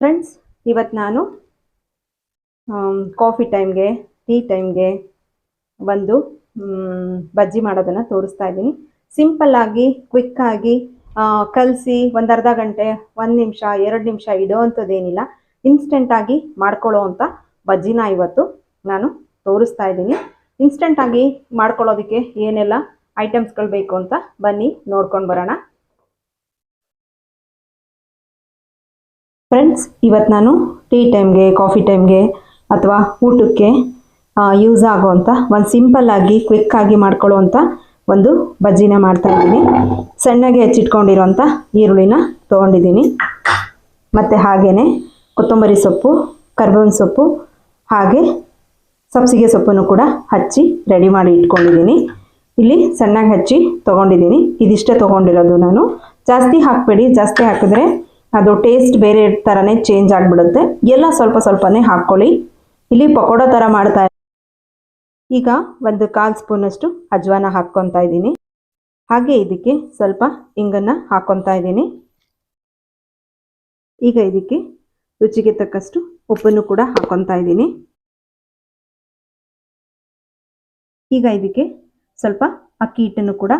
Friends ಇವತ್ತು ನಾನು coffee ಟೈಮ್ಗೆ ಟೀ ಟೈಮ್ಗೆ ಒಂದು ಬಜ್ಜಿ ಮಾಡೋದನ್ನು ತೋರಿಸ್ತಾ ಇದ್ದೀನಿ. ಸಿಂಪಲ್ಲಾಗಿ ಕ್ವಿಕ್ಕಾಗಿ ಕಲಸಿ ಒಂದು ಅರ್ಧ ಗಂಟೆ, ಒಂದು ನಿಮಿಷ, ಎರಡು ನಿಮಿಷ ಇಡೋ ಅಂಥದ್ದೇನಿಲ್ಲ ಇನ್ಸ್ಟೆಂಟಾಗಿ ಮಾಡ್ಕೊಳ್ಳೋ ಅಂಥ ಬಜ್ಜಿನ ಇವತ್ತು ನಾನು ತೋರಿಸ್ತಾ ಇದ್ದೀನಿ. ಇನ್ಸ್ಟೆಂಟಾಗಿ ಮಾಡ್ಕೊಳ್ಳೋದಕ್ಕೆ ಏನೆಲ್ಲ ಐಟಮ್ಸ್ಗಳು ಬೇಕು ಅಂತ ಬನ್ನಿ, ನೋಡ್ಕೊಂಡು ಬರೋಣ. ಫ್ರೆಂಡ್ಸ್ ಇವತ್ತು ನಾನು ಟೀ ಟೈಮ್ಗೆ ಕಾಫಿ ಟೈಮ್ಗೆ ಅಥವಾ ಊಟಕ್ಕೆ ಯೂಸ್ ಆಗೋವಂಥ ಒಂದು ಸಿಂಪಲ್ಲಾಗಿ ಕ್ವಿಕ್ಕಾಗಿ ಮಾಡ್ಕೊಳ್ಳೋವಂಥ ಒಂದು ಬಜ್ಜಿನ ಮಾಡ್ತಾ ಇದ್ದೀನಿ. ಸಣ್ಣಗೆ ಹೆಚ್ಚಿಟ್ಕೊಂಡಿರೋಂಥ ಈರುಳ್ಳಿನ ತೊಗೊಂಡಿದ್ದೀನಿ. ಮತ್ತು ಹಾಗೆಯೇ ಕೊತ್ತಂಬರಿ ಸೊಪ್ಪು, ಕರ್ಬೇವಿನ ಸೊಪ್ಪು, ಹಾಗೆ ಸಬ್ಸಿಗೆ ಸೊಪ್ಪನ್ನು ಕೂಡ ಹಚ್ಚಿ ರೆಡಿ ಮಾಡಿ ಇಟ್ಕೊಂಡಿದ್ದೀನಿ. ಇಲ್ಲಿ ಸಣ್ಣಗೆ ಹಚ್ಚಿ ತೊಗೊಂಡಿದ್ದೀನಿ. ಇದಿಷ್ಟೇ ತೊಗೊಂಡಿರೋದು ನಾನು. ಜಾಸ್ತಿ ಹಾಕಬೇಡಿ. ಜಾಸ್ತಿ ಹಾಕಿದ್ರೆ ಅದು ಟೇಸ್ಟ್ ಬೇರೆ ಥರನೇ ಚೇಂಜ್ ಆಗಿಬಿಡುತ್ತೆ. ಎಲ್ಲ ಸ್ವಲ್ಪ ಸ್ವಲ್ಪನೇ ಹಾಕ್ಕೊಳ್ಳಿ. ಇಲ್ಲಿ ಪಕೋಡ ಥರ ಮಾಡ್ತಾ ಈಗ ಒಂದು ಕಾಲು ಸ್ಪೂನಷ್ಟು ಅಜ್ವಾನ ಹಾಕ್ಕೊತಾ ಇದ್ದೀನಿ. ಹಾಗೆ ಇದಕ್ಕೆ ಸ್ವಲ್ಪ ಇಂಗನ್ನು ಹಾಕ್ಕೊತಾ ಇದ್ದೀನಿ. ಈಗ ಇದಕ್ಕೆ ರುಚಿಗೆ ತಕ್ಕಷ್ಟು ಉಪ್ಪನ್ನು ಕೂಡ ಹಾಕ್ಕೊತಾ ಇದ್ದೀನಿ. ಈಗ ಇದಕ್ಕೆ ಸ್ವಲ್ಪ ಅಕ್ಕಿ ಹಿಟ್ಟನ್ನು ಕೂಡ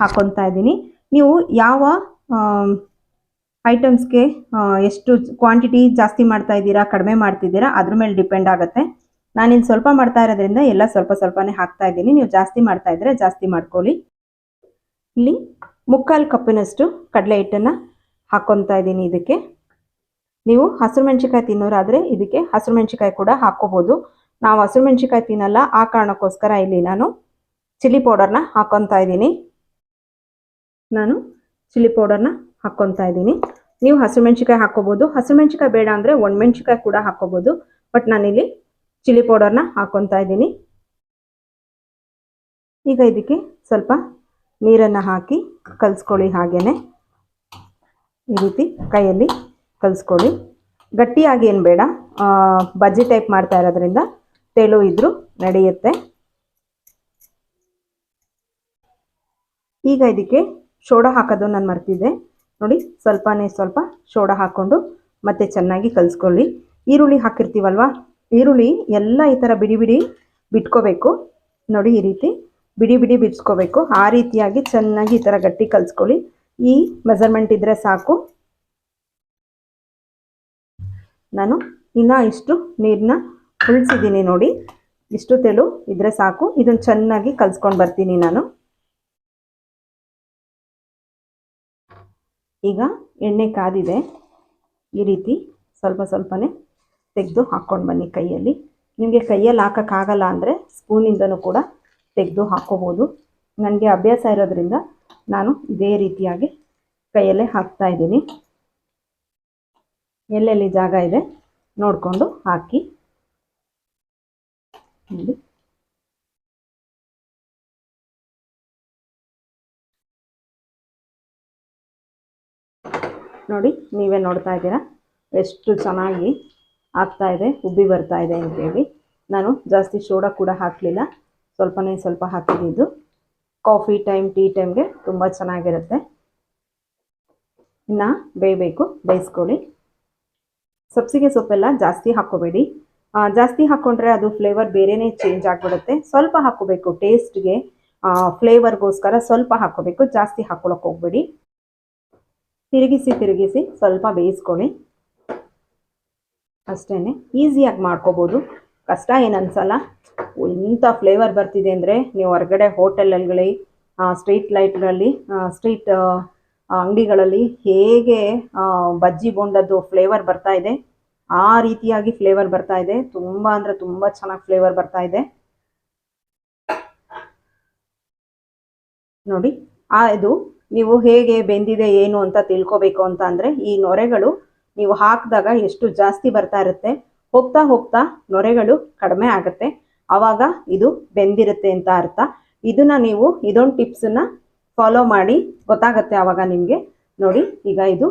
ಹಾಕ್ಕೊತಾ ಇದ್ದೀನಿ. ನೀವು ಯಾವ ಐಟಮ್ಸ್ಗೆ ಎಷ್ಟು ಕ್ವಾಂಟಿಟಿ ಜಾಸ್ತಿ ಮಾಡ್ತಾ ಇದ್ದೀರಾ, ಕಡಿಮೆ ಮಾಡ್ತಿದ್ದೀರಾ, ಅದ್ರ ಮೇಲೆ ಡಿಪೆಂಡ್ ಆಗುತ್ತೆ. ನಾನಿಲ್ಲಿ ಸ್ವಲ್ಪ ಮಾಡ್ತಾ ಇರೋದ್ರಿಂದ ಎಲ್ಲ ಸ್ವಲ್ಪ ಸ್ವಲ್ಪನೇ ಹಾಕ್ತಾ ಇದ್ದೀನಿ. ನೀವು ಜಾಸ್ತಿ ಮಾಡ್ತಾ ಇದ್ರೆ ಜಾಸ್ತಿ ಮಾಡ್ಕೊಳ್ಳಿ. ಇಲ್ಲಿ ಮುಕ್ಕಾಲು ಕಪ್ಪಿನಷ್ಟು ಕಡಲೆ ಹಿಟ್ಟನ್ನು ಹಾಕ್ಕೊತಾ ಇದ್ದೀನಿ ಇದಕ್ಕೆ. ನೀವು ಹಸಿರು ಮೆಣಸಿಕಾಯಿ ತಿನ್ನೋರಾದರೆ ಇದಕ್ಕೆ ಹಸಿರು ಮೆಣಸಿಕಾಯಿ ಕೂಡ ಹಾಕ್ಕೋಬೋದು ನಾವು ಹಸಿರು ಮೆಣಸಿಕಾಯಿ ತಿನ್ನಲ್ಲ, ಆ ಕಾರಣಕ್ಕೋಸ್ಕರ ಇಲ್ಲಿ ನಾನು ಚಿಲ್ಲಿ ಪೌಡರ್ನ ಹಾಕ್ಕೊತಾ ಇದ್ದೀನಿ. ನಾನು ಚಿಲ್ಲಿ ಪೌಡರ್ನ ಹಾಕ್ಕೊತಾ ಇದ್ದೀನಿ. ನೀವು ಹಸಿರು ಮೆಣಸಿಕಾಯಿ ಹಾಕ್ಕೋಬೋದು. ಹಸಿಮೆಣ್ಸಿಕಾಯಿ ಮೆಣಸಿಕಾಯಿ ಬೇಡ ಅಂದರೆ ಒಣಮೆಣ್ಸಿಕಾಯಿ ಕೂಡ ಹಾಕ್ಕೋಬೋದು. ಬಟ್ ನಾನಿಲ್ಲಿ ಚಿಲ್ಲಿ ಪೌಡರ್ನ ಹಾಕ್ಕೊತಾ ಇದ್ದೀನಿ. ಈಗ ಇದಕ್ಕೆ ಸ್ವಲ್ಪ ನೀರನ್ನು ಹಾಕಿ ಕಲಿಸ್ಕೊಳ್ಳಿ ಹಾಗೇ ಈ ರೀತಿ ಕೈಯಲ್ಲಿ ಕಲಿಸ್ಕೊಳ್ಳಿ. ಗಟ್ಟಿಯಾಗಿ ಏನು ಬೇಡ. ಬಜ್ಜಿ ಟೈಪ್ ಮಾಡ್ತಾ ಇರೋದ್ರಿಂದ ತೆಳು ಇದ್ದರೂ ನಡೆಯುತ್ತೆ. ಈಗ ಇದಕ್ಕೆ ಸೋಡಾ ಹಾಕೋದು ನಾನು ಮರ್ತಿದ್ದೆ. ನೋಡಿ, ಸ್ವಲ್ಪನೇ ಸ್ವಲ್ಪ ಸೋಡಾ ಹಾಕ್ಕೊಂಡು ಮತ್ತೆ ಚೆನ್ನಾಗಿ ಕಲಿಸ್ಕೊಳ್ಳಿ. ಈರುಳ್ಳಿ ಹಾಕಿರ್ತೀವಲ್ವ? ಈರುಳ್ಳಿ ಎಲ್ಲ ಈ ಥರ ಬಿಡಿ ಬಿಡಿ ಬಿಟ್ಕೋಬೇಕು. ನೋಡಿ, ಈ ರೀತಿ ಬಿಡಿ ಬಿಡಿ ಬಿಡಿಸ್ಕೋಬೇಕು. ಆ ರೀತಿಯಾಗಿ ಚೆನ್ನಾಗಿ ಈ ಥರ ಗಟ್ಟಿ ಕಲಿಸ್ಕೊಳ್ಳಿ. ಈ ಮೆಸರ್ಮೆಂಟ್ ಇದ್ದರೆ ಸಾಕು. ನಾನು ಇನ್ನೂ ಇಷ್ಟು ನೀರನ್ನ ಉಳಿಸಿದ್ದೀನಿ ನೋಡಿ. ಇಷ್ಟು ತೆಳು ಇದ್ರೆ ಸಾಕು. ಇದನ್ನು ಚೆನ್ನಾಗಿ ಕಲಿಸ್ಕೊಂಡು ಬರ್ತೀನಿ ನಾನು. ಈಗ ಎಣ್ಣೆ ಕಾದಿದೆ. ಈ ರೀತಿ ಸ್ವಲ್ಪ ಸ್ವಲ್ಪನೇ ತೆಗೆದು ಹಾಕ್ಕೊಂಡು ಬನ್ನಿ ಕೈಯಲ್ಲಿ. ನಿಮಗೆ ಕೈಯಲ್ಲಿ ಹಾಕೋಕ್ಕಾಗಲ್ಲ ಅಂದರೆ ಸ್ಪೂನಿಂದನೂ ಕೂಡ ತೆಗೆದು ಹಾಕ್ಕೋಬೋದು ನನಗೆ ಅಭ್ಯಾಸ ಇರೋದ್ರಿಂದ ನಾನು ಇದೇ ರೀತಿಯಾಗಿ ಕೈಯಲ್ಲೇ ಹಾಕ್ತಾ ಇದ್ದೀನಿ. ಎಲ್ಲೆಲ್ಲಿ ಜಾಗ ಇದೆ ನೋಡಿಕೊಂಡು ಹಾಕಿ. ನೋಡಿ. ನೋಡಿ, ನೀವೇ ನೋಡ್ತಾ ಇದ್ದೀರಾ? ಎಷ್ಟು ಚೆನ್ನಾಗಿ ಆಗ್ತಾ ಇದೆ, ಉಬ್ಬಿ ಬರ್ತಾ ಇದೆ ಅಂತೇಳಿ ನಾನು ಜಾಸ್ತಿ ಸೋಡಾ ಕೂಡ ಹಾಕಲಿಲ್ಲ. ಸ್ವಲ್ಪನೇ ಸ್ವಲ್ಪ ಹಾಕಿದ್ದು. ಕಾಫಿ ಟೈಮ್, ಟೀ ಟೈಮ್ಗೆ ತುಂಬ ಚೆನ್ನಾಗಿರುತ್ತೆ. ಇನ್ನು ಬೇಯಬೇಕು, ಬೇಯಿಸ್ಕೊಳ್ಳಿ. ಸಬ್ಸಿಗೆ ಸೊಪ್ಪೆಲ್ಲ ಜಾಸ್ತಿ ಹಾಕೋಬೇಡಿ ಜಾಸ್ತಿ ಹಾಕ್ಕೊಂಡ್ರೆ ಅದು ಫ್ಲೇವರ್ ಬೇರೆನೇ ಚೇಂಜ್ ಆಗಿಬಿಡುತ್ತೆ. ಸ್ವಲ್ಪ ಹಾಕ್ಕೋಬೇಕು, ಟೇಸ್ಟ್ಗೆ ಫ್ಲೇವರ್ಗೋಸ್ಕರ ಸ್ವಲ್ಪ ಹಾಕ್ಕೋಬೇಕು, ಜಾಸ್ತಿ ಹಾಕ್ಕೊಳಕ್ಕೆ ಹೋಗ್ಬೇಡಿ. ತಿರುಗಿಸಿ ತಿರುಗಿಸಿ ಸ್ವಲ್ಪ ಬೇಯಿಸ್ಕೊಳ್ಳಿ. ಅಷ್ಟೇ ಈಸಿಯಾಗಿ ಮಾಡ್ಕೋಬೋದು. ಕಷ್ಟ ಏನು ಅನ್ಸಲ್ಲ ಇಂಥ ಫ್ಲೇವರ್ ಬರ್ತಿದೆ ಅಂದರೆ ನೀವು ಹೊರಗಡೆ ಹೋಟೆಲಲ್ಲಿ ಸ್ಟ್ರೀಟ್ ಲೈಟ್ಗಳಲ್ಲಿ ಸ್ಟ್ರೀಟ್ ಅಂಗಡಿಗಳಲ್ಲಿ ಹೇಗೆ ಬಜ್ಜಿ ಬೋಂಡದ್ದು ಫ್ಲೇವರ್ ಬರ್ತಾ ಇದೆ, ಆ ರೀತಿಯಾಗಿ ಫ್ಲೇವರ್ ಬರ್ತಾ ಇದೆ. ತುಂಬ ಅಂದರೆ ತುಂಬ ಚೆನ್ನಾಗಿ ಫ್ಲೇವರ್ ಬರ್ತಾ ಇದೆ. ನೋಡಿ, ಆ, ಇದು ನೀವು ಹೇಗೆ ಬೆಂದಿದೆ ಏನು ಅಂತ ತಿಳ್ಕೊಬೇಕು ಅಂತ ಅಂದರೆ ಈ ನೊರೆಗಳು ನೀವು ಹಾಕಿದಾಗ ಎಷ್ಟು ಜಾಸ್ತಿ ಬರ್ತಾ ಇರುತ್ತೆ, ಹೋಗ್ತಾ ಹೋಗ್ತಾ ನೊರೆಗಳು ಕಡಿಮೆ ಆಗುತ್ತೆ. ಆವಾಗ ಇದು ಬೆಂದಿರುತ್ತೆ ಅಂತ ಅರ್ಥ. ಇದನ್ನ ನೀವು ಇದೊಂದು ಟಿಪ್ಸನ್ನು ಫಾಲೋ ಮಾಡಿ ಗೊತ್ತಾಗುತ್ತೆ ಆವಾಗ ನಿಮಗೆ. ನೋಡಿ, ಈಗ ಇದು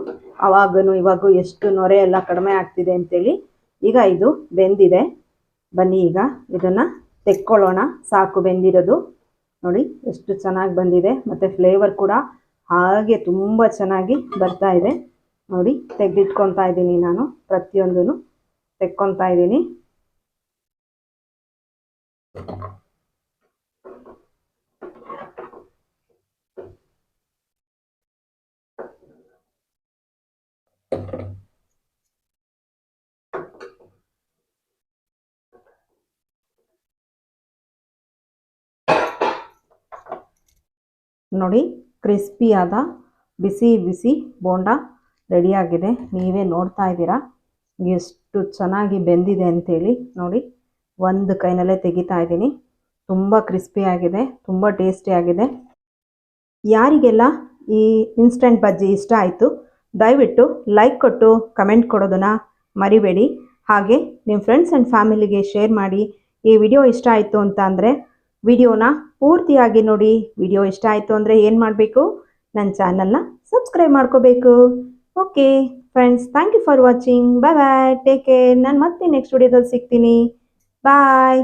ಅವಾಗನು ಇವಾಗೂ ಎಷ್ಟು ನೊರೆ ಎಲ್ಲ ಕಡಿಮೆ ಆಗ್ತಿದೆ ಅಂತೇಳಿ ಈಗ ಇದು ಬೆಂದಿದೆ. ಬನ್ನಿ ಈಗ ಇದನ್ನು ತೆಕ್ಕೊಳ್ಳೋಣ. ಸಾಕು ಬೆಂದಿರೋದು. ನೋಡಿ, ಎಷ್ಟು ಚೆನ್ನಾಗಿ ಬಂದಿದೆ. ಮತ್ತು ಫ್ಲೇವರ್ ಕೂಡ ಹಾಗೆ ತುಂಬ ಚೆನ್ನಾಗಿ ಬರ್ತಾ ಇದೆ. ನೋಡಿ ತೆಗೆದಿಟ್ಕೊತಾ ಇದ್ದೀನಿ ನಾನು ಪ್ರತಿಯೊಂದೂ ತೆಕ್ಕೊತಾ ಇದ್ದೀನಿ. ನೋಡಿ ಕ್ರಿಸ್ಪಿಯಾದ ಬಿಸಿ ಬಿಸಿ ಬೋಂಡ ರೆಡಿಯಾಗಿದೆ. ನೀವೇ ನೋಡ್ತಾ ಇದ್ದೀರಾ? ಎಷ್ಟು ಚೆನ್ನಾಗಿ ಬೆಂದಿದೆ ಅಂಥೇಳಿ ನೋಡಿ. ಒಂದು ಕೈನಲ್ಲೇ ತೆಗಿತಾ ಇದ್ದೀನಿ. ತುಂಬ ಕ್ರಿಸ್ಪಿಯಾಗಿದೆ ತುಂಬ ಟೇಸ್ಟಿಯಾಗಿದೆ ಯಾರಿಗೆಲ್ಲ ಈ ಇನ್ಸ್ಟೆಂಟ್ ಬಜ್ಜಿ ಇಷ್ಟ ಆಯಿತು, ದಯವಿಟ್ಟು ಲೈಕ್ ಕೊಟ್ಟು ಕಮೆಂಟ್ ಕೊಡೋದನ್ನು ಮರಿಬೇಡಿ. ಹಾಗೆ ನಿಮ್ಮ ಫ್ರೆಂಡ್ಸ್ ಆ್ಯಂಡ್ ಫ್ಯಾಮಿಲಿಗೆ ಶೇರ್ ಮಾಡಿ ಈ ವಿಡಿಯೋ ಇಷ್ಟ ಆಯಿತು ಅಂತ ಅಂದರೆ ವಿಡಿಯೋನ ಪೂರ್ತಿಯಾಗಿ ನೋಡಿ. ವಿಡಿಯೋ ಇಷ್ಟ ಆಯಿತು ಅಂದರೆ ಏನು ಮಾಡಬೇಕು? ನನ್ನ ಚಾನಲ್ನ ಸಬ್ಸ್ಕ್ರೈಬ್ ಮಾಡ್ಕೋಬೇಕು. Okay friends thank you for watching bye bye take care ನಾನು ಮತ್ತೆ ನೆಕ್ಸ್ಟ್ ವಿಡಿಯೋದಲ್ಲಿ ಸಿಗ್ತೀನಿ. ಬಾಯ್